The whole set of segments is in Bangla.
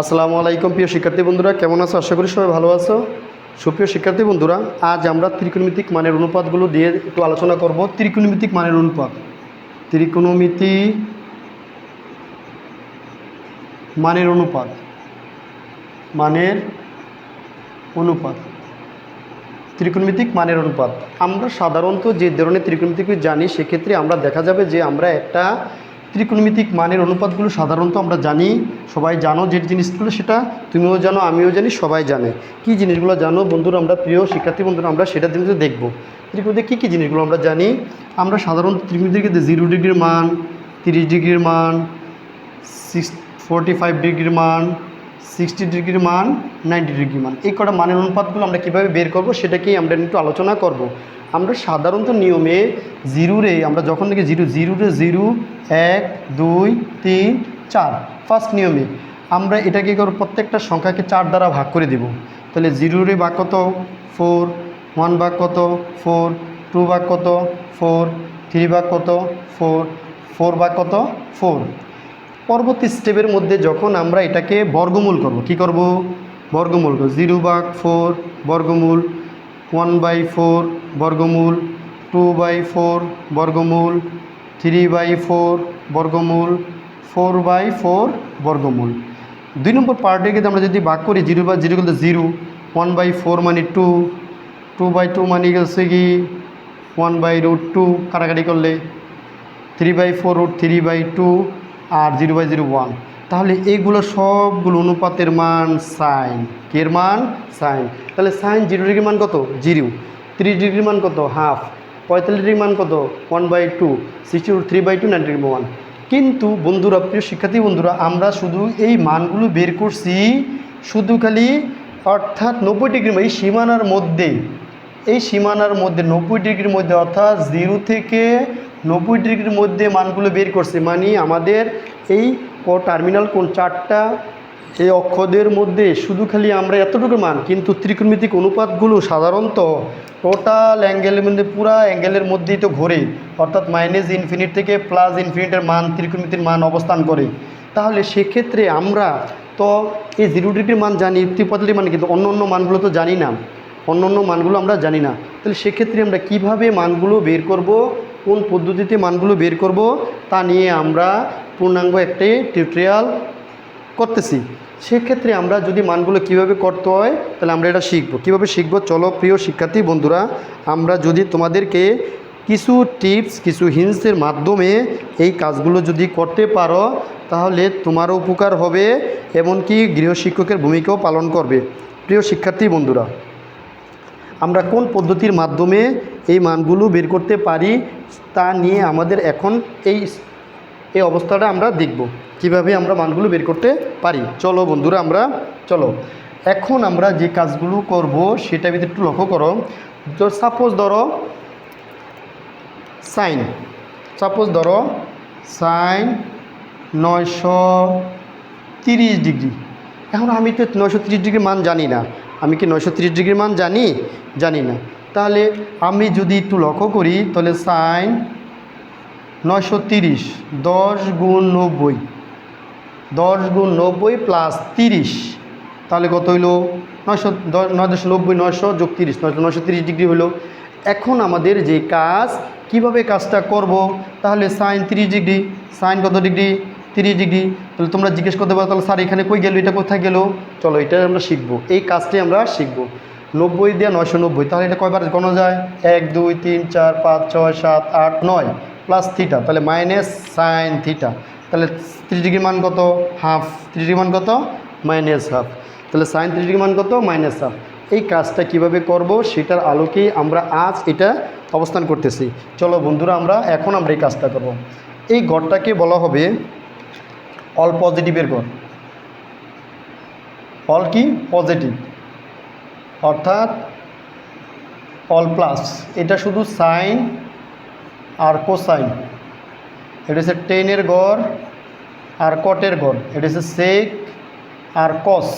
আসসালামু আলাইকুম, প্রিয় শিক্ষার্থী বন্ধুরা, কেমন আছো? আশা করি সবাই ভালো আছো। সুপ্রিয় শিক্ষার্থী বন্ধুরা, আজ আমরা ত্রিকোণমিতিক মানের অনুপাতগুলো দিয়ে একটু আলোচনা করব। ত্রিকোণমিতিক মানের অনুপাত। ত্রিকোণমিতি মানের অনুপাত। মানের অনুপাত। ত্রিকোণমিতিক মানের অনুপাত। আমরা সাধারণত যে ধরনের ত্রিকোণমিতিক জানি, সেক্ষেত্রে আমরা দেখা যাবে যে আমরা একটা ত্রিকোণমিতিক মানের অনুপাতগুলো সাধারণত আমরা জানি, সবাই জানো যে জিনিসগুলো, সেটা তুমিও জানো, আমিও জানি, সবাই জানে। কি জিনিসগুলো জানো? বন্ধুরা, আমরা প্রিয় শিক্ষার্থী বন্ধুরা, আমরা সেটা জিনিস দেখব। ত্রিকোণমিতিক কী কী জিনিসগুলো আমরা জানি? আমরা সাধারণত ত্রিকোণমিতিকে জিরো ডিগ্রির মান, তিরিশ ডিগ্রির মান সিক্স ফোরটি ফাইভ ডিগ্রির মান সিক্সটি ডিগ্রির মান, নাইনটি ডিগ্রি মান। এই কটা মানের অনুপাতগুলো আমরা কীভাবে বের করব সেটাকেই আমরা একটু আলোচনা করব। আমরা সাধারণত নিয়মে জিরোরে আমরা যখন থেকে জিরো জিরোরে জিরো, এক, দুই, তিন, চার ফার্স্ট নিয়মে আমরা এটাকে করব প্রত্যেকটা সংখ্যাকে চার দ্বারা ভাগ করে দেব। তাহলে জিরোরে ভাগ কত? ফোর, ওয়ান ভাগ কত? ফোর, টু ভাগ কত? ফোর, থ্রি ভাগ কত? ফোর ফোর ভাগ কত? ফোর। পরবর্তী স্টেপের মধ্যে যখন আমরা এটাকে বর্গমূল করব, কি করব? বর্গমূল করব। জিরো বাই ফোর, বর্গমূল। ওয়ান বাই ফোর, বর্গমূল। টু বাই ফোর, বর্গমূল। থ্রি বাই ফোর, বর্গমূল। ফোর বাই ফোর, বর্গমূল। দুই নম্বর পার্টিকে আমরা যদি ভাগ করি, জিরো বাই জিরো করলে জিরো। ওয়ান বাই ফোর মানে টু। টু বাই টু মানে গেছে কি? One by root two. কাটাকাটি করলে। Three by four root three by two. R zero by zero one তাহলে এইগুলো সবগুলো অনুপাতের মান সাইন কের মান? সাইন তাহলে সাইন জিরো ডিগ্রির মান কত? জিরো থ্রি ডিগ্রির মান কত? হাফ পঁয়তাল্লিশ ডিগ্রির মান কত? One by two sixty three by two ninety degree one কিন্তু বন্ধুরা, প্রিয় শিক্ষার্থী বন্ধুরা, আমরা শুধু এই মানগুলো বের করছি শুধু খালি অর্থাৎ নব্বই ডিগ্রি এই সীমানার মধ্যে এই সীমানার মধ্যে, নব্বই ডিগ্রির মধ্যে অর্থাৎ জিরো থেকে নব্বই ডিগ্রির মধ্যে মানগুলো বের করছে মানে আমাদের এই ক টার্মিনাল কোন চারটা, এই অক্ষদের মধ্যে শুধু খালি আমরা এতটুকু মান, কিন্তু ত্রিকোণমিতিক অনুপাতগুলো সাধারণত টোটাল অ্যাঙ্গেলের মধ্যে পুরা অ্যাঙ্গেলের মধ্যেই তো ঘোরে, অর্থাৎ মাইনাস ইনফিনিট থেকে প্লাস ইনফিনিটের মান, ত্রিকোণমিতির মান অবস্থান করে। তাহলে সেক্ষেত্রে আমরা তো এই জিরো ডিগ্রির মান জানি ত্রিপতালির মান কিন্তু অন্য অন্য মানগুলো তো জানি না, অন্য অন্য মানগুলো আমরা জানি না। তাহলে সেক্ষেত্রে আমরা কীভাবে মানগুলো বের করব? কোন পদ্ধতিতে মানগুলো বের করব তা নিয়ে আমরা পূর্ণাঙ্গ একটি টিউটোরিয়াল করতেছি। সেক্ষেত্রে আমরা যদি মানগুলো কীভাবে করতে হয়, তাহলে আমরা এটা শিখব। কীভাবে শিখব? চলো প্রিয় শিক্ষার্থী বন্ধুরা, আমরা যদি তোমাদেরকে কিছু টিপস কিছু হিন্সের মাধ্যমে এই কাজগুলো যদি করতে পারো, তাহলে তোমারও উপকার হবে, এমনকি গৃহশিক্ষকের ভূমিকাও পালন করবে। প্রিয় শিক্ষার্থী বন্ধুরা আমরা কোন পদ্ধতির মাধ্যমে এই মানগুলো বের করতে পারি তা নিয়ে আমাদের এখন এই এই অবস্থাটা আমরা দেখব। কীভাবে আমরা মানগুলো বের করতে পারি। চলো বন্ধুরা আমরা, চলো। এখন আমরা যে কাজগুলো করব সেটা ভিতরে একটু লক্ষ্য করো। সাপোজ ধরো সাইন সাপোজ ধরো সাইন নয়শো তিরিশ ডিগ্রি। এখন আমি তো নয়শো তিরিশ ডিগ্রি মান জানি না। আমি কি নয়শো তিরিশ ডিগ্রির মান জানি? জানি না। তাহলে আমি যদি একটু লক্ষ্য করি, তাহলে সাইন নয়শো তিরিশ, দশ গুণ নব্বই, দশ গুণ নব্বই প্লাস তিরিশ, তাহলে কত হইল? নয়শো, দশ, নয় দশ নব্বই, নয়শো যোগ তিরিশ, নয়শো নয়শো তিরিশ ডিগ্রি হলো এখন আমাদের যে কাজ, কীভাবে কাজটা করব? তাহলে সাইন তিরিশ ডিগ্রি সাইন কত ডিগ্রি? তিরিশ ডিগ্রি, তাহলে তোমরা জিজ্ঞেস করতে পারো, তাহলে স্যার, এখানে কই গেল, এটা কোথায় গেল? চলো, এটা আমরা শিখব। এই কাজটাই আমরা শিখব। নব্বই দিয়ে নয়শো নব্বই, তাহলে এটা কয়বার গণা যায়? এক, দুই, তিন, চার, পাঁচ, ছয়, সাত, আট, নয় প্লাস থিটা তাহলে মাইনাস সাইন থিটা তাহলে ত্রিশ ডিগ্রি মান কত? হাফ ত্রিশ ডিগ্রি মান কত? মাইনাস হাফ তাহলে সাইন ত্রিশ ডিগ্রি মান কত? মাইনাস হাফ এই কাজটা কীভাবে করব, সেটার আলোকেই আমরা আজ এটা অবস্থান করতেছি। চলো বন্ধুরা, আমরা এখন আমরা এই কাজটা করব। এই গড়টাকে বলা হবে অল পজিটিভের গড় অল কি? পজিটিভ অর্থাৎ অল প্লাস এটা শুধু সাইন আর কোসাইন এটা হচ্ছে টেনের গড় আর কটের গড়। এটা হচ্ছে সেক আর কস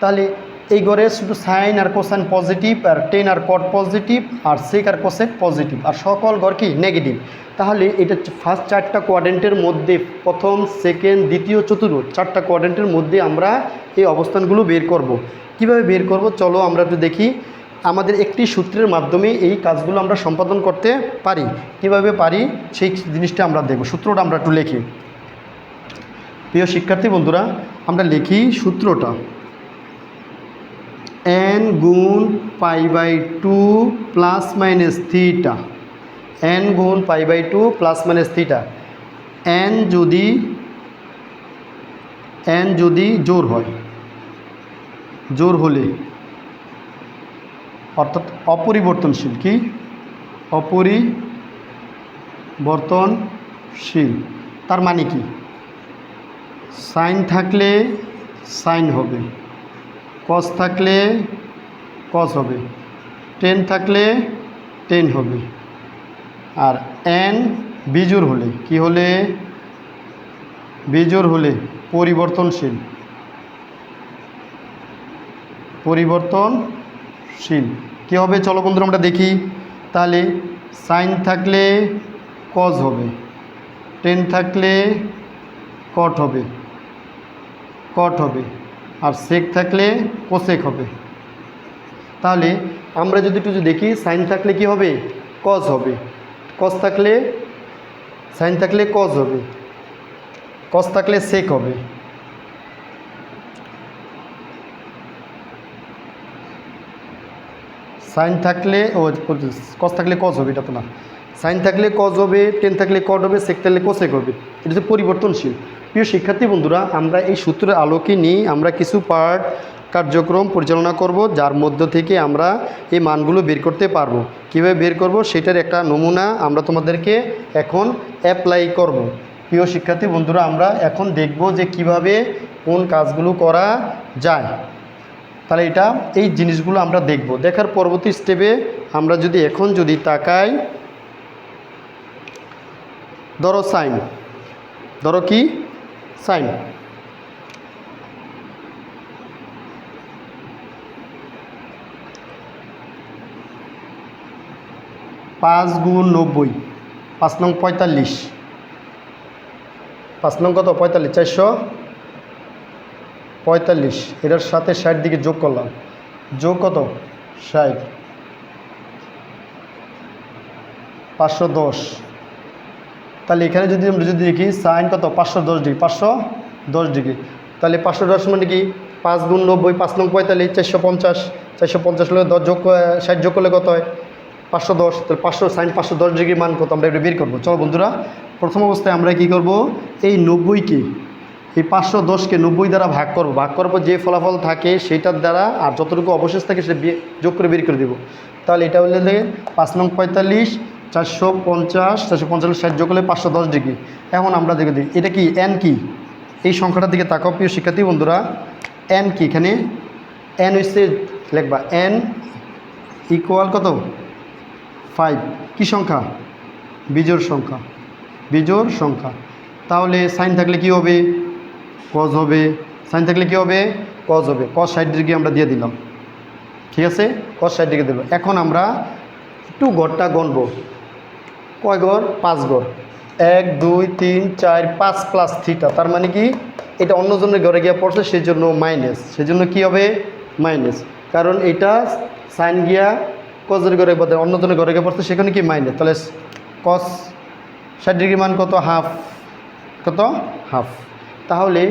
তাহলে এই ঘরে শুধু সাইন আর কোসাইন পজিটিভ আর টেন আর কট পজিটিভ আর সেক আর কোসেক পজিটিভ। আর সকল ঘর কি? নেগেটিভ। তাহলে এটা ফার্স্ট চারটা কোয়াড্রেন্টের মধ্যে প্রথম সেকেন্ড দ্বিতীয়, চতুর্থ চারটা কোয়াড্রেন্টের মধ্যে আমরা এই অবস্থানগুলো বের করব। কীভাবে বের করব? চলো আমরা একটু দেখি। আমাদের একটি সূত্রের মাধ্যমে এই কাজগুলো আমরা সম্পাদন করতে পারি। কীভাবে পারি? সেই জিনিসটা আমরা দেখব। সূত্রটা আমরা একটু লিখি। প্রিয় শিক্ষার্থী বন্ধুরা, আমরা লিখি সূত্রটা। এন গুণ pi by two plus minus theta. N গুণ pi by two plus minus theta. N যদি এন যদি জোর হয়, জোর হলে, অর্থাৎ অপরিবর্তনশীল কি? অপরিবর্তনশীল। তার মানে কি? সাইন থাকলে সাইন হবে। কস থাকলে কস হবে। টেন থাকলে টেন হবে। আর এন বিজোর হলে কি হলে? বিজোর হলে পরিবর্তনশীল। পরিবর্তনশীল। কী হবে? চলো বন্ধুরা আমরা দেখি। তাহলে সাইন থাকলে কজ হবে। টেন থাকলে কট হবে। কট হবে। আর সেক থাকলে কোসেক হবে। তাহলে আমরা যদি একটু দেখি সাইন থাকলে কি হবে? কজ হবে। কজ থাকলে সাইন থাকলে কজ হবে। কজ থাকলে সেক হবে। সাইন থাকলে, ও কজ থাকলে কজ হবে এটা তো না। সাইন থাকলে কজ হবে টেন থাকলে কট হবে সেক থাকলে কোসেক হবে। এটা হচ্ছে পরিবর্তনশীল। প্রিয় শিক্ষার্থী বন্ধুরা, আমরা এই সূত্রের আলোকে নিয়ে আমরা কিছু পার্ট কার্যক্রম পরিচালনা করব, যার মধ্য থেকে আমরা এই মানগুলো বের করতে পারব। কীভাবে বের করব? সেটার একটা নমুনা আমরা তোমাদেরকে এখন অ্যাপ্লাই করব। প্রিয় শিক্ষার্থী বন্ধুরা, আমরা এখন দেখব যে কীভাবে কোন কাজগুলো করা যায়। তাহলে এটা, এই জিনিসগুলো আমরা দেখব। দেখার পরবর্তী স্টেপে আমরা যদি এখন যদি তাকাই ধরো সাইন। ধরো কি? সাইন। পাঁচ গুণ নব্বই, পাঁচ নং পঁয়তাল্লিশ। পাঁচ নং কত? পঁয়তাল্লিশ, চারশো পঁয়তাল্লিশ। এটার সাথে ষাট দিকে যোগ করলাম। যোগ কত? ষাট। পাঁচশো দশ। তাহলে এখানে যদি আমরা যদি দেখি সাইন কত? পাঁচশো দশ ডিগ্রি, পাঁচশো দশ ডিগ্রি। তাহলে পাঁচশো দশ মানে কি? পাঁচ গুণ নব্বই, পাঁচ নং পঁয়তাল্লিশ, চারশো পঞ্চাশ। চারশো পঞ্চাশ হলে দশ যোগ ষাট যোগ করলে কত হয়? পাঁচশো দশ। তাহলে পাঁচশো সাইন পাঁচশো দশ ডিগ্রি মান কত? আমরা এটা বের করব। চলো বন্ধুরা, প্রথম অবস্থায় আমরা কি করব? এই নব্বইকে, এই পাঁচশো দশকে নব্বই দ্বারা ভাগ করব। ভাগ করব যে ফলাফল থাকে সেটার দ্বারা আর যতটুকু অবশেষ থাকে সেটা যোগ করে বের করে দেবো। তাহলে এটা হলে পাঁচ নং পঁয়তাল্লিশ চারশো পঞ্চাশ চারশো পঞ্চাশ ষাট যোগ করলে পাঁচশো দশ ডিগ্রি। এখন আমরা দেখে দিই, এটা কি এন কি? এই সংখ্যাটার দিকে তাকাও, প্রিয় শিক্ষার্থী বন্ধুরা। এন কি এখানে? এন হচ্ছে, লিখবা এন ইকুয়াল কত? ফাইভ কি সংখ্যা? বিজোড় সংখ্যা। বিজোর সংখ্যা। তাহলে সাইন থাকলে কি হবে? কজ হবে। সাইন থাকলে কি হবে? কজ হবে। কজ ষাট ডিগ্রি আমরা দিয়ে দিলাম। ঠিক আছে? কজ ষাট ডিগ্রি দিলাম। এখন আমরা একটু গড়টা গণব। কয় গড়? পাঁচ গড়। এক দুই তিন চার পাঁচ প্লাস থ্রিটা তার মানে কি? এটা অন্যজনের ঘরে গিয়ে পড়ছে সেই জন্য মাইনাস সেজন্য কি হবে? মাইনাস কারণ এটা সাইন গিয়া কজের ঘরে বদলে অন্যজনের ঘরে গিয়ে পড়ছে সেখানে কি মাইনাস তাহলে কস ষাট ডিগ্রি মান কত? হাফ কত? হাফ তাহলে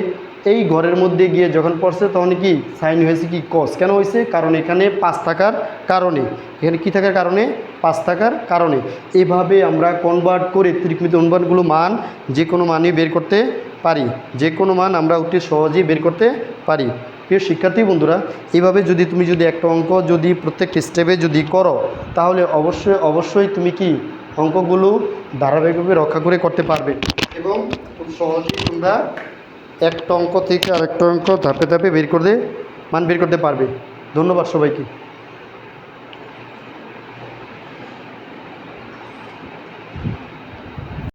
এই ঘরের মধ্যে গিয়ে যখন পড়ছে তখন কি? সাইন হয়েছে কি? কস কেন হয়েছে? কারণ এখানে পাঁচ থাকার কারণে। এখানে কি থাকার কারণে? পাঁচ থাকার কারণে। এভাবে আমরা কনভার্ট করে ত্রিকমিত অনুমানগুলো মান যে কোনো মানই বের করতে পারি। যে কোনো মান আমরা অতি সহজেই বের করতে পারি। প্রিয় শিক্ষার্থী বন্ধুরা এইভাবে যদি তুমি যদি একটা অঙ্ক যদি প্রত্যেক স্টেপে যদি করো, তাহলে অবশ্যই অবশ্যই তুমি কি অঙ্কগুলো ধারাবাহিকভাবে রক্ষা করে করতে পারবে। এবং খুব সহজেই তোমরা একটা অঙ্ক থেকে আরেকটা অঙ্ক ধাপে ধাপে বের করতে, মান বের করতে পারবে। ধন্যবাদ সবাইকে।